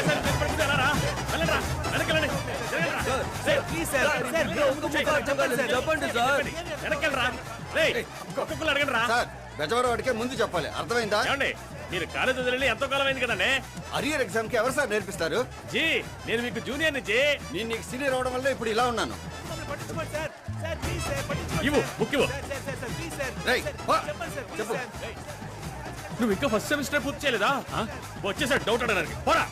ఒకేసారి మీరు పడిపోతే ఎలా రా? వెళ్ళండి రా, వెనక్కి వెళ్ళండి. జరగండి రా. సార్ ప్లీజ్ సార్ సార్ మీరు ఒక్క ముక్క చెప్పండి సార్ చెప్పండి సార్ వెనక్కి వెళ్ళరా. రేయ్, ఒక్కొక్కరు అడగండి రా. సార్ బెజవాడ వాడికే ముందు చెప్పాలి అర్థమైందా మీరు కాలేజ్ వదిలి ఎంతో కాలం అయింది కదండి అరియర్ ఎగ్జామ్కి ఎవరు సార్ నేర్పిస్తారు జీ నేను మీకు జూనియర్ నుంచి నేను నీకు సీనియర్ అవడం వల్ల ఇప్పుడు ఇలా ఉన్నాను ఇవ్వు బుక్ ఇవ్వు చెప్పు. నువ్వు ఇంకా ఫస్ట్ సెమిస్టర్ పూర్తి చేయలేదా? వచ్చేసాడు డౌట్ అడగడానికి. పోరా.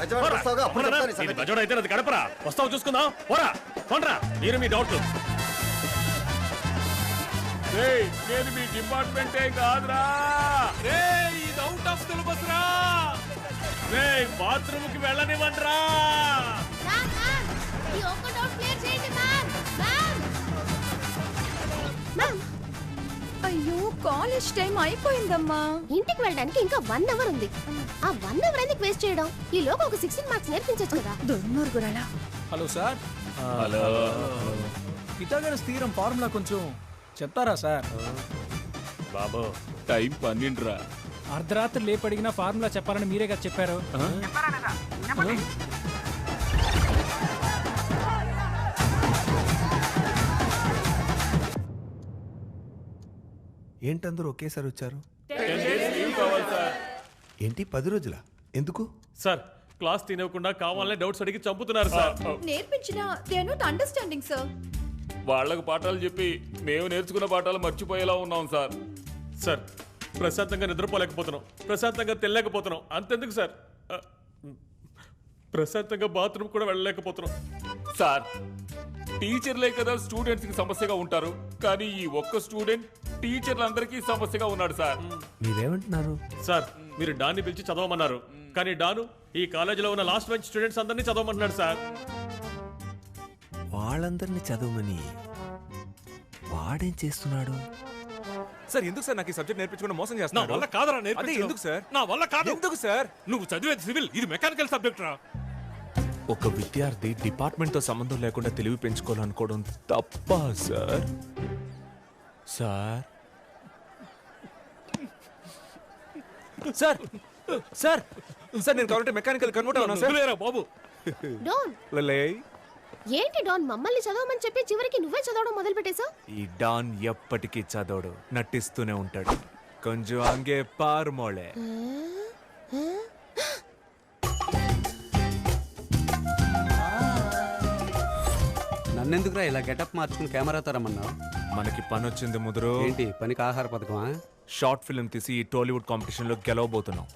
బెజవాడ అయితే అది గడపరా. వస్తావు చూసుకుందాం. పోరా పోనరా మీరు మీ డౌట్ నేను మీ డిపార్ట్మెంటే కాదురా. రేయ్, ఇది అవుట్ ఆఫ్ సిలబస్ రా రేయ్ బాత్రూమ్కి వెళ్ళనివ్వండిరా. మ్యామ్ కాలేజ్ టైం అయిపోయిందమ్మా. ఇంటికి వెళ్ళడానికి ఇంకా వన్ అవర్ ఉంది. ఆ వన్ అవర్ ఎందుకు వేస్ట్ చేయడం? ఈ లోపు ఒక సిక్స్టీన్ మార్క్స్ నేర్పించొచ్చు కదా. దుర్మార్గురాలా hello sir. Hello. Pythagoras theorem formula కొంచెం చెప్తారా సార్? బాబు. టైం పన్నెండు రా అర్ధరాత్రి లేపడిగిన ఫార్ములా చెప్పాలని మీరే కదా చెప్పారు ఏంటందరూ ఒకేసారి వచ్చారు? ఏంటి పది రోజుల? ఎందుకు? సార్ క్లాస్ తినకుండా కావాలనే డౌట్స్ అడిగి చంపుతున్నారు సార్ నేర్పించిన they are not understanding sir వాళ్ళకు పాఠాలు చెప్పి మేము నేర్చుకున్న పాఠాలు మర్చిపోయేలా ఉన్నాం సార్ సార్ ప్రశాంతంగా నిద్రపోలేకపోతున్నాం. ప్రశాంతంగా తెల్లలేకపోతున్నాం అంతెందుకు సార్ ఆ, ప్రశాంతంగా బాత్రూమ్ కూడా వెళ్ళలేకపోతున్నాం. సార్ టీచర్లే కదా స్టూడెంట్స్కి సమస్యగా ఉంటారు. కానీ ఈ ఒక్క స్టూడెంట్ టీచర్లందరికీ సమస్యగా ఉన్నాడు సార్. మీరేమంటున్నారు? సార్ మీరు డాన్ని పిలిచి చదవమన్నారు. కానీ డాను ఈ కాలేజీలో ఉన్న లాస్ట్ బెంచ్ స్టూడెంట్స్ అందరినీ చదవమంటున్నాడు సార్. వాళ్ళందరినీ చదవమని వాడేం చేస్తున్నాడు? సార్ ఎందుకు సార్ నాకు ఈ సబ్జెక్ట్ నేర్పించకుండా మోసం నా చేస్తున్నారు వల్ల కాదురా అదే నేర్పించడం. ఎందుకు సార్? నా వల్ల కాదు. ఎందుకు సార్? నువ్వు చదివేది సివిల్ ఇది మెకానికల్ సబ్జెక్ట్ రా ఒక విద్యార్థి డిపార్ట్మెంట్తో సంబంధం లేకుండా తెలివి పెంచుకోవాలనుకోవడం తప్ప sir? Sir? Sir! Sir! Sir నేను కావాలంటే మెకానికల్ కన్వర్ట్ అవునా సార్. బాబు? డోన్! లలే. ఏంటి డాన్ మమ్మల్ని చదవమని చెప్పి చివరికి నువ్వే చదవడం మొదలు పెట్టేశావు ఈ డాన్ ఎప్పటికీ చదవడు నటిస్తూనే ఉంటాడు. కొంచెం అంగే పారుమోళే నన్నెందుకురా ఇలా గెటప్ మార్చుకుని కెమెరాతో రమ్మన్నావు మనకి పని వచ్చింది ముదురు. ఏంటి పనికి ఆహార పథకమా? షార్ట్ ఫిల్మ్ తీసి ఈ టాలీవుడ్ కాంపిటీషన్లో గెలవబోతున్నాం.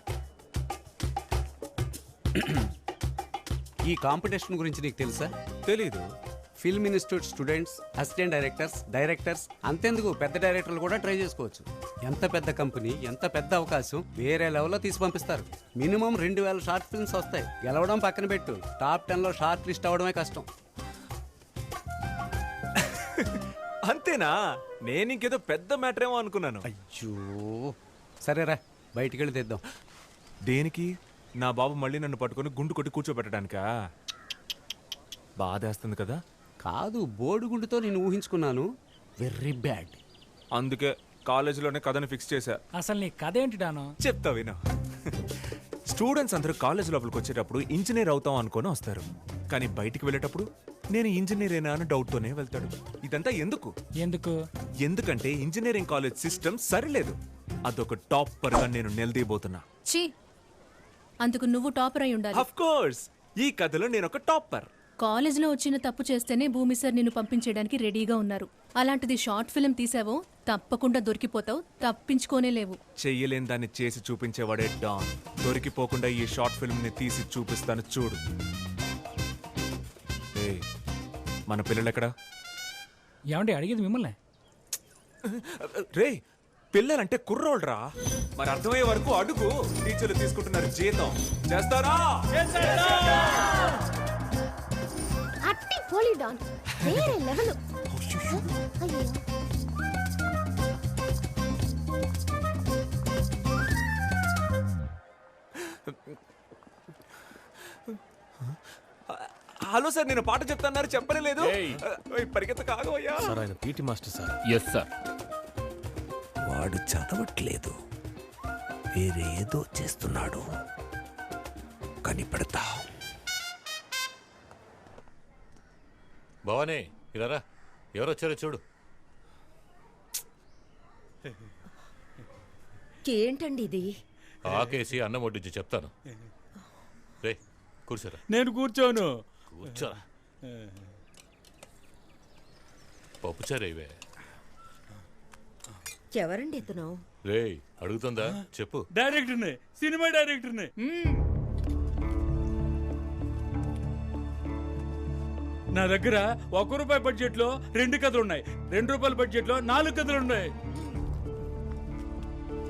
ఈ కాంపిటీషన్ గురించి నీకు తెలుసా? తెలీదు. Film institute students assistant directors directors అంతెందుకు పెద్ద డైరెక్టర్లు కూడా ట్రై చేసుకోవచ్చు. ఎంత పెద్ద కంపెనీ ఎంత పెద్ద అవకాశం వేరే లెవెల్లో తీసి పంపిస్తారు. మినిమం రెండు వేల షార్ట్ ఫిల్మ్స్ వస్తాయి. గెలవడం పక్కన పెట్టు. టాప్ టెన్లో షార్ట్ లిస్ట్ అవడమే కష్టం. అంతేనా? నేను ఇంకేదో పెద్ద మ్యాటర్ ఏమో అనుకున్నాను. అయ్యో. సరేరా బయటికి వెళ్ళి తెద్దాం. దేనికి? నా బాబు మళ్ళీ నన్ను పట్టుకొని గుండు కొట్టి కూర్చోబెట్టడానికా? బాధేస్తుంది కదా? కాదు బోడిగుండుతో నేను ఊహించుకున్నాను. వెర్రీ బ్యాడ్ అందుకే కాలేజీలోనే కథని ఫిక్స్ చేశా. అసలు నీ కథ ఏంటి డాను? చెప్తా విను. స్టూడెంట్స్ అందరూ కాలేజ్ లోపలికి వచ్చేటప్పుడు ఇంజనీర్ అవుతాం అనుకొని వస్తారు. కానీ బయటికి వెళ్ళేటప్పుడు నేను ఇంజనీర్ అయినా అని డౌట్తోనే వెళ్తాడు. ఇదంతా ఎందుకు? ఎందుకు? ఎందుకంటే ఇంజనీరింగ్ కాలేజ్ సిస్టమ్ సరిలేదు. అదొక టాపర్గా నేను నిలదీయబోతున్నా. ఛీ! అందుకు నువ్వు టాపర్ అయి ఉండాలి. అఫ్ కోర్స్ ఈ కథలో నేను ఒక టాపర్ కాలేజ్లో వచ్చిన తప్పు చేస్తేనే భూమి సార్ నిన్ను పంపించేయడానికి రెడీగా ఉన్నారు. అలాంటిది షార్ట్ ఫిల్మ్ తీసావో తప్పకుండా దొరికిపోతావు తప్పించుకోనే లేవు. చెయ్యలేని దాన్ని చేసి చూపించేవాడే డాన్. దొరికిపోకుండా ఈ షార్ట్ ఫిల్మ్ని తీసి చూపిస్తాను చూడు. మన పిల్లలు ఎక్కడా? ఏమండి అడిగేది మిమ్మల్ని? రే పిల్లలంటే కుర్రోళ్ళరా? మరి అర్థమయ్యే వరకు అడుగు. టీచర్లు తీసుకుంటున్నారు జీతం. చేస్తారా? అట్టి పోలీ డాన్ వేరే లెవెల్. అయ్యో హలో సార్ నేను పాట చెప్తాన్నారు చెప్పనే లేదు పరిగెత్త కాగవయ్యా. సార్ ఆయన PT master sir. Yes sir వాడు చదవట్లేదు. వేరేదో చేస్తున్నాడు. కనిపెడతా. భవానీ ఇలా ఎవరు వచ్చారో చూడు. ఏంటండి ఇది? ఆకేసి అన్నం వడ్డించి చెప్తాను. రే కూర్చోరా. నేను కూర్చోను. కూర్చోరా. పప్పుచారు ఇవే. ఎవరండి ఇతను? రే అడుగుతుందా? చెప్పు. డైరెక్టర్ని సినిమా డైరెక్టర్ని. నా దగ్గర ఒక రూపాయి బడ్జెట్లో రెండు కథలు ఉన్నాయి రెండు రూపాయల బడ్జెట్లో నాలుగు కథలు ఉన్నాయి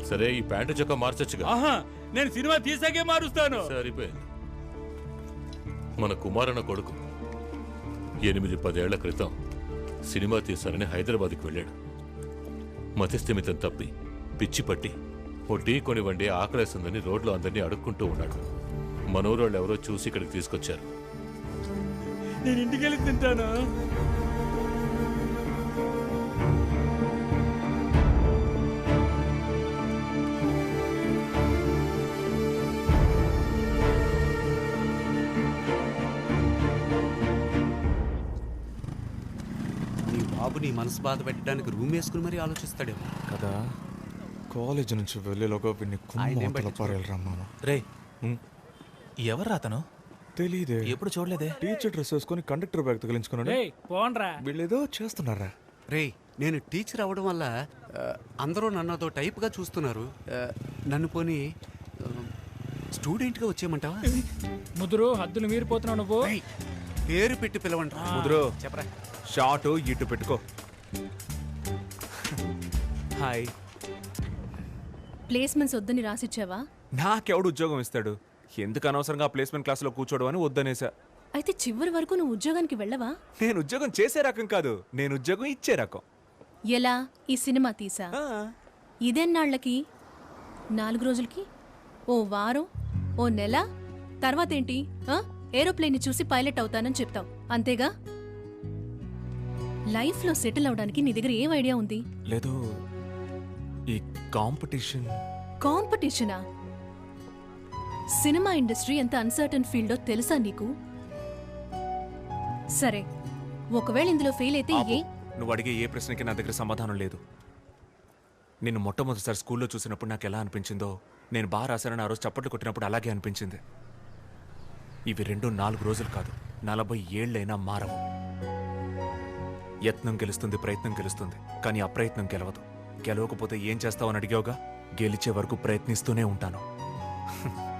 సరే ఈ ప్యాంటు చొక్క మార్చొచ్చుగా. ఆహా నేను సినిమా తీసాకే మారుస్తాను. సరిపోయింది. మన కుమారన కొడుకు. ఎనిమిది పదేళ్ళ క్రితం సినిమా తీశానని హైదరాబాద్కి వెళ్ళాడు. మతిస్థిమితం తప్పి పిచ్చి పట్టి ఓ టీ కొనివ్వండి ఆకలేసిందని రోడ్లో అందరినీ అడుక్కుంటూ ఉన్నాడు. మనోరోళ్ళు ఎవరో చూసి ఇక్కడికి తీసుకొచ్చారు. నేను ఇంటికెళ్ళి తింటానా? నీ బాబు నీ మనసు బాధ పెట్టడానికి రూమ్ వేసుకుని మరీ ఆలోచిస్తాడేమో. కదా? కాలేజ్ నుంచి వెళ్ళేలోగా వీడిని ఆయన ఏం కుమ్మతల పారేయాలరా మామ. రే ఎవరు అతను? తెలీదే. ఎప్పుడు చూడలేదే? టీచర్ డ్రెస్ వేసుకొని కండక్టర్ బ్యాగ్ తగిలించుకున్నాడు. పోన్రా. వీళ్ళేదో చేస్తున్నారా? రేయ్ నేను టీచర్ అవ్వడం వల్ల ఆ, అందరూ నన్ను అదో టైప్గా చూస్తున్నారు. ఆ, నన్ను పోని స్టూడెంట్గా వచ్చేయమంటావా? ముదురు హద్దులు మీరిపోతున్నావు నువ్వు. రేయ్, పేరు పెట్టి పిలవండి ముదురు. చెప్పరా. షార్ట్ ఇటు పెట్టుకో. హాయ్. ప్లేస్మెంట్స్ వద్దని రాసిచ్చావా? నాకెవడు ఉద్యోగం ఇస్తాడు? ఎందుకు అనవసరంగా ప్లేస్మెంట్ క్లాస్లో కూర్చోవడం అని వద్దనేసా. అయితే చివరి వరకు నువ్వు ఉద్యోగానికి వెళ్ళవా? నేను ఉద్యోగం చేసే రకం కాదు. నేను ఉద్యోగం ఇచ్చే రకం. ఎలా? ఈ సినిమా తీసా? ఇదెన్నాళ్ళకి? నాలుగు రోజులకి? ఓ వారం? ఓ నెల? తర్వాత ఏంటి? ఆ? ఏరోప్లేన్ని చూసి పైలట్ అవుతానని చెప్తావు అంతేగా? లైఫ్లో సెటిల్ అవడానికి నీ దగ్గర ఏం ఐడియా ఉంది? లేదు ఈ కాంపిటీషన్. కాంపిటీషనా? సినిమా ఇండస్ట్రీ ఎంత అన్సర్టన్ ఫీల్డో తెలుసా నీకు? సరే ఒకవేళ ఇందులో ఫెయిల్ అయితే ఏ? నువ్వు అడిగే ఏ ప్రశ్నకి నా దగ్గర సమాధానం లేదు. నిన్ను మొట్టమొదటిసారి స్కూల్లో చూసినప్పుడు నాకు ఎలా అనిపించిందో నేను బాగా రాశానని ఆ రోజు చప్పట్లు కొట్టినప్పుడు అలాగే అనిపించింది. ఇవి రెండు నాలుగు రోజులు కాదు. నలభై ఏళ్ళైనా మారవు. యత్నం గెలుస్తుంది ప్రయత్నం గెలుస్తుంది కానీ అప్రయత్నం గెలవదు. గెలవకపోతే ఏం చేస్తావని అడిగావుగా? గెలిచే వరకు ప్రయత్నిస్తూనే ఉంటాను.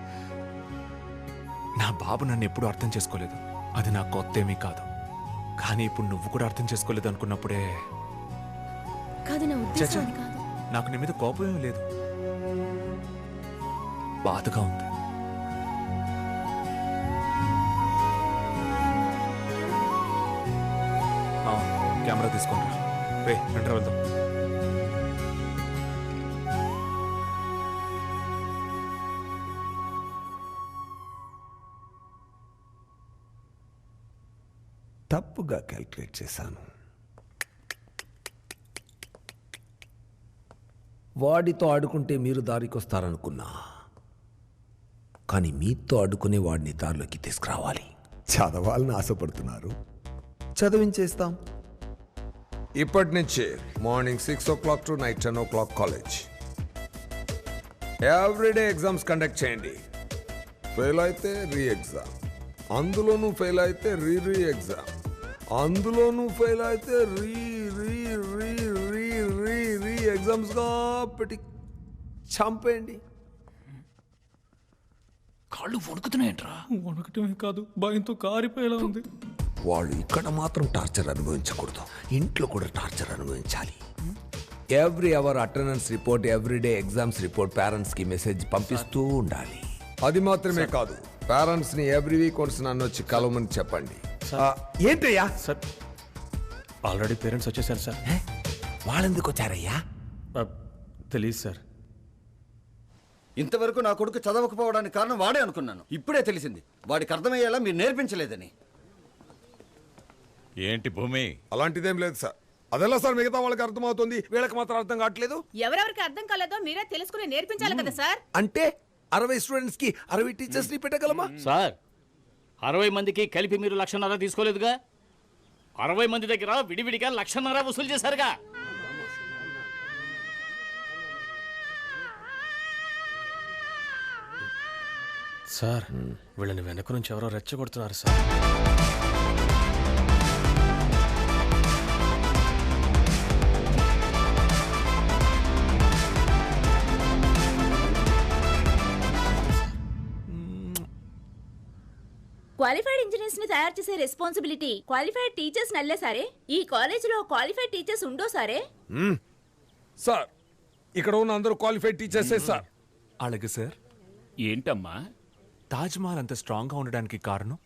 నా బాబు నన్ను ఎప్పుడూ అర్థం చేసుకోలేదు. అది నా కొత్త ఏమీ కాదు. కానీ ఇప్పుడు నువ్వు కూడా అర్థం చేసుకోలేదు అనుకున్నప్పుడే కాదు నా చచ్చా ఉద్దేశం అది కాదు. నాకు నీ మీద కోపం లేదు. బాధగా ఉంది. కెమెరా తీసుకుంటా. రే రండి వెళ్దాం. తప్పుగా క్యాల్కులేట్ చేశాను. వాడితో ఆడుకుంటే మీరు దారికొస్తారనుకున్నా. కానీ మీతో ఆడుకునే వాడిని దారిలోకి తీసుకురావాలి. చదవాలని ఆశపడుతున్నారు. చదివించేస్తాం. ఇప్పటి నుంచి morning six o'clock to night ten o'clock college. Everyday exams conduct చేయండి. ఫెయిల్ అయితే రీ ఎగ్జామ్ అందులోనూ ఫెయిల్ అయితే రీ రీ ఎగ్జామ్ అందులోనూ ఫెయిల్ అయితే రీ రీ రీ రీ రీ రీ ఎగ్జామ్స్గా పెట్టి చంపేయండి. కాళ్ళు వణుకుతున్నాయంట్రా. వణుకుటమే కాదు భయంతో కారిపోయేలా ఉంది. వాళ్ళు ఇక్కడ మాత్రం టార్చర్ అనుభవించకూడదు. ఇంట్లో కూడా టార్చర్ అనుభవించాలి. Every hour attendance report everyday exams report పేరెంట్స్కి మెసేజ్ పంపిస్తూ ఉండాలి. అది మాత్రమే కాదు పేరెంట్స్ని ఎవ్రీ వీక్ వన్స్ నన్ను వచ్చి కలవమని చెప్పండి. ఆ, ఏంటయ్యా? సార్ ఆల్రెడీ పేరెంట్స్ వచ్చేసారు సార్. వాళ్ళెందుకు వచ్చారయ్యా? తెలియదు సార్. ఇంతవరకు నా కొడుకు చదవకపోవడానికి కారణం వాడే అనుకున్నాను. ఇప్పుడే తెలిసింది. వాడికి అర్థమయ్యేలా మీరు నేర్పించలేదని. ఏంటి భూమి? అలాంటిదేం లేదు సార్. అదెలా సార్ మిగతా వాళ్ళకి అర్థమవుతుంది? వీళ్ళకి మాత్రం అర్థం కావట్లేదు. ఎవరెవరికి అర్థం కాలేదో మీరే తెలుసుకుని నేర్పించాలి కదా సార్? అంటే అరవై స్టూడెంట్స్కి అరవై టీచర్స్ని పెట్టగలమా? సార్ అరవై మందికి కలిపి మీరు లక్షన్నర తీసుకోలేదుగా? అరవై మంది దగ్గర విడివిడిగా లక్షన్నర వసూలు చేశారుగా? సార్ వీళ్ళని వెనక నుంచి ఎవరో రెచ్చగొడుతున్నారు సార్. క్వాలిఫైడ్ ఇంజనీర్స్ని తయారు చేసే రెస్పాన్సిబిలిటీ క్వాలిఫైడ్ టీచర్స్ నల్లే సారే? ఈ కాలేజీలో క్వాలిఫైడ్ టీచర్స్ ఉండో సారే? సార్ ఇక్కడ ఉన్న అందరూ క్వాలిఫైడ్ టీచర్సే సార్. అలాగే సార్. ఏంటమ్మా? తాజ్ మహల్ అంత స్ట్రాంగ్గా ఉండడానికి కారణం?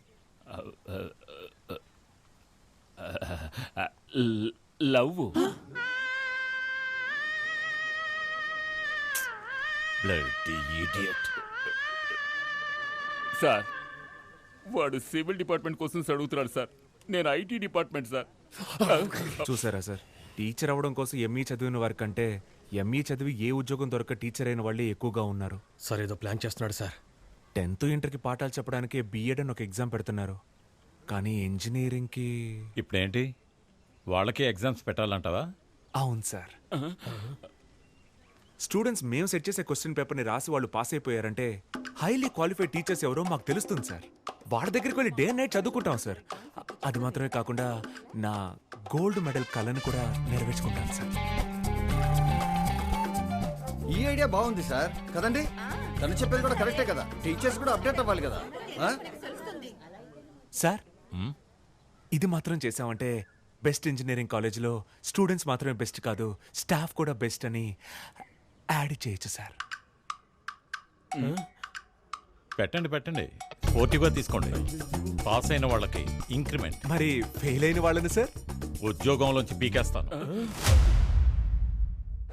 లవ్ సార్ వాడు సివిల్ డిపార్ట్మెంట్ కోసం అడుగుతున్నాడు సార్. నేను ఐటీ డిపార్ట్మెంట్ సార్. చూసారా సార్? టీచర్ అవ్వడం కోసం ఎంఈ చదివిన వారి కంటే ఎంఈ చదివి ఏ ఉద్యోగం దొరక టీచర్ అయిన వాళ్ళే ఎక్కువగా ఉన్నారు. సార్ ఏదో ప్లాన్ చేస్తున్నాడు సార్. టెన్త్ ఇంటర్కి పాఠాలు చెప్పడానికి బీఎడ్ అని ఒక ఎగ్జామ్ పెడుతున్నారు. కానీ ఇంజనీరింగ్కి ఇప్పుడేంటి? వాళ్ళకి ఎగ్జామ్స్ పెట్టాలంటావా? అవును సార్. స్టూడెంట్స్ మేము సెట్ చేసే క్వశ్చన్ పేపర్ని రాసి వాళ్ళు పాస్ అయిపోయారంటే హైలీ క్వాలిఫైడ్ టీచర్స్ ఎవరో మాకు తెలుస్తుంది సార్. వాళ్ళ దగ్గరికి వెళ్ళి డే నైట్ చదువుకుంటాం సార్. అది మాత్రమే కాకుండా నా గోల్డ్ మెడల్ కళను కూడా నెరవేర్చుకుంటాను సార్. ఈ ఐడియా బాగుంది సార్. కదండి? తను చెప్పేది కూడా కరెక్టే కదా. టీచర్స్ కూడా అప్డేట్ అవ్వాలి కదా? సార్ ఇది మాత్రం చేసామంటే బెస్ట్ ఇంజనీరింగ్ కాలేజీలో స్టూడెంట్స్ మాత్రమే బెస్ట్ కాదు స్టాఫ్ కూడా బెస్ట్ అని యాడ్ చేయొచ్చు సార్. పెట్టండి పెట్టండి. పోటీగా తీసుకోండి. పాస్ అయిన వాళ్ళకి ఇంక్రిమెంట్ మరి ఫెయిల్ అయిన వాళ్ళని సార్ ఉద్యోగంలోంచి పీకేస్తాను.